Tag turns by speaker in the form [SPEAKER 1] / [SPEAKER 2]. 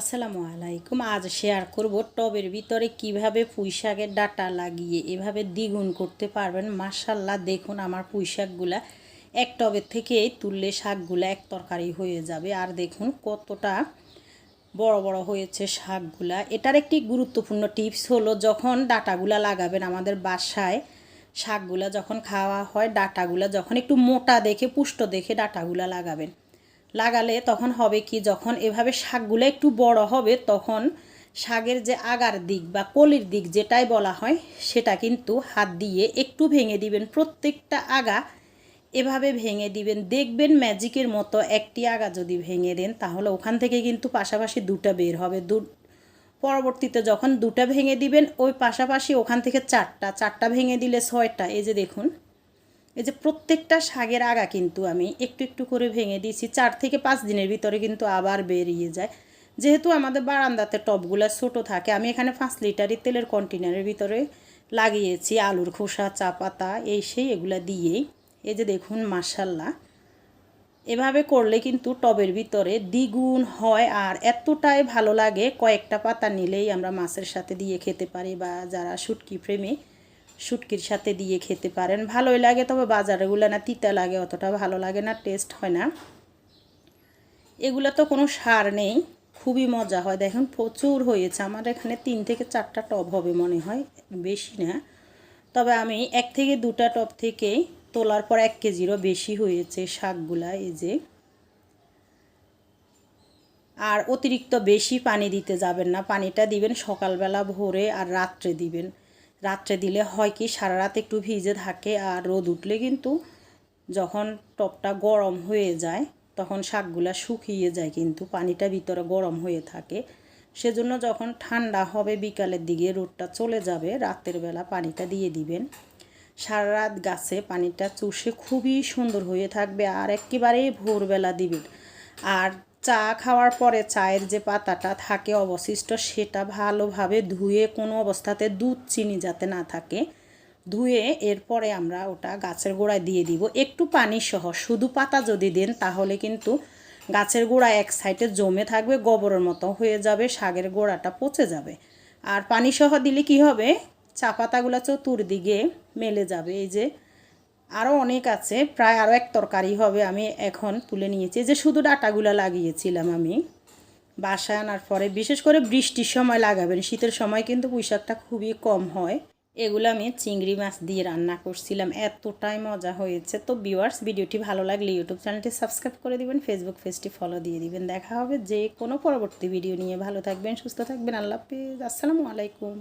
[SPEAKER 1] আসসালামু আলাইকুম। আজ শেয়ার করব টবের ভিতরে কীভাবে পুঁই শাকের ডাটা লাগিয়ে এভাবে দ্বিগুণ করতে পারবেন। মাসাল্লাহ দেখুন আমার পুঁই শাকগুলা এক টবের থেকে তুললে শাকগুলা এক তরকারি হয়ে যাবে। আর দেখুন কতটা বড় বড় হয়েছে শাকগুলা। এটার একটি গুরুত্বপূর্ণ টিপস হলো, যখন ডাটাগুলা লাগাবেন আমাদের বাসায়, শাকগুলা যখন খাওয়া হয়, ডাটাগুলা যখন একটু মোটা দেখে, পুষ্ট দেখে ডাটাগুলা লাগাবেন। লাগালে তখন হবে কি, যখন এভাবে শাকগুলো একটু বড় হবে, তখন শাকের যে আগার দিক বা কলির দিক যেটাই বলা হয়, সেটা কিন্তু হাত দিয়ে একটু ভেঙে দিবেন। প্রত্যেকটা আগা এভাবে ভেঙে দিবেন। দেখবেন ম্যাজিকের মতো একটি আগা যদি ভেঙে দেন, তাহলে ওখান থেকে কিন্তু পাশাপাশি দুটা বের হবে। দু, পরবর্তীতে যখন দুটা ভেঙে দিবেন, ওই পাশাপাশি ওখান থেকে চারটা চারটা ভেঙে দিলে ছয়টা। এই যে দেখুন এই যে প্রত্যেকটা শাকের আগা কিন্তু আমি একটু একটু করে ভেঙে দিয়েছি। চার থেকে পাঁচ দিনের ভিতরে কিন্তু আবার বেরিয়ে যায়। যেহেতু আমাদের বারান্দাতে টবগুলো ছোটো থাকে, আমি এখানে পাঁচ লিটারের তেলের কন্টেনারের ভিতরে লাগিয়েছি আলুর খোসা, চা পাতা, এই সেই এগুলো দিয়েই। এই যে দেখুন মাসাল্লাহ এভাবে করলে কিন্তু টবের ভিতরে দ্বিগুণ হয় আর এতটাই ভালো লাগে কয়েকটা পাতা নিলেই আমরা মাছের সাথে দিয়ে খেতে পারি বা যারা শুটকি প্রেমী শুটকির সাথে দিয়ে খেতে পারেন। ভালোই লাগে, তবে বাজারেগুলো না তিতা লাগে, অতটা ভালো লাগে না, টেস্ট হয় না। এগুলো তো কোনো সার নেই, খুবই মজা হয়। দেখুন, প্রচুর হয়েছে। আমার এখানে তিন থেকে চারটা টব হবে মনে হয়, বেশি না। তবে আমি এক থেকে দুটা টব থেকে তোলার পর এক কেজিরও বেশি হয়েছে শাকগুলা, এই যে। আর অতিরিক্ত বেশি পানি দিতে যাবেন না। পানিটা দিবেন সকালবেলা ভোরে আর রাত্রে দিবেন। রাত্রে দিলে হয় কি, সারা রাত একটু ভিজে থাকে আর রোদ উঠলে কিন্তু যখন টপটা গরম হয়ে যায় তখন শাকগুলা শুকিয়ে যায় কিন্তু, পানিটা ভিতরে গরম হয়ে থাকে। সেজন্য যখন ঠান্ডা হবে বিকালের দিকে রোদটা চলে যাবে, রাতের বেলা পানিটা দিয়ে দিবেন। সারা রাত গাছে পানিটা চুষে খুবই সুন্দর হয়ে থাকবে আর একেবারেই ভোরবেলা দিবেন। আর চা খাওয়ার পরে চায়ের যে পাতাটা থাকে অবশিষ্ট, সেটা ভালোভাবে ধুয়ে কোনো অবস্থাতে দুধ চিনি যাতে না থাকে, ধুয়ে এরপরে আমরা ওটা গাছের গোড়ায় দিয়ে দিব। একটু পানি সহ, শুধু পাতা যদি দেন তাহলে কিন্তু গাছের গোড়া এক সাইডে জমে থাকবে, গোবরের মতো হয়ে যাবে, শাকের গোড়াটা পচে যাবে। আর পানি সহ দিলে কি হবে? চা পাতাগুলো চতুর্দিকে মেলে যাবে। এই যে আরও অনেক আছে, প্রায় আরও এক তরকারি হবে আমি এখন তুলে নিয়েছি। যে শুধু ডাটাগুলো লাগিয়েছিলাম আমি, বাসায় আনার পরে, বিশেষ করে বৃষ্টির সময় লাগাবেন, শীতের সময় কিন্তু পুঁইশাকটা খুবই কম হয়। এগুলো আমি চিংড়ি মাছ দিয়ে রান্না করছিলাম, এতটাই মজা হয়েছে। তো ভিউয়ার্স ভিডিওটি ভালো লাগলে ইউটিউব চ্যানেলটি সাবস্ক্রাইব করে দিবেন ফেসবুক পেজটি ফলো দিয়ে দিবেন। দেখা হবে যে কোনো পরবর্তী ভিডিও নিয়ে। ভালো থাকবেন, সুস্থ থাকবেন, আল্লাহ হাফিজ, আসসালামু আলাইকুম।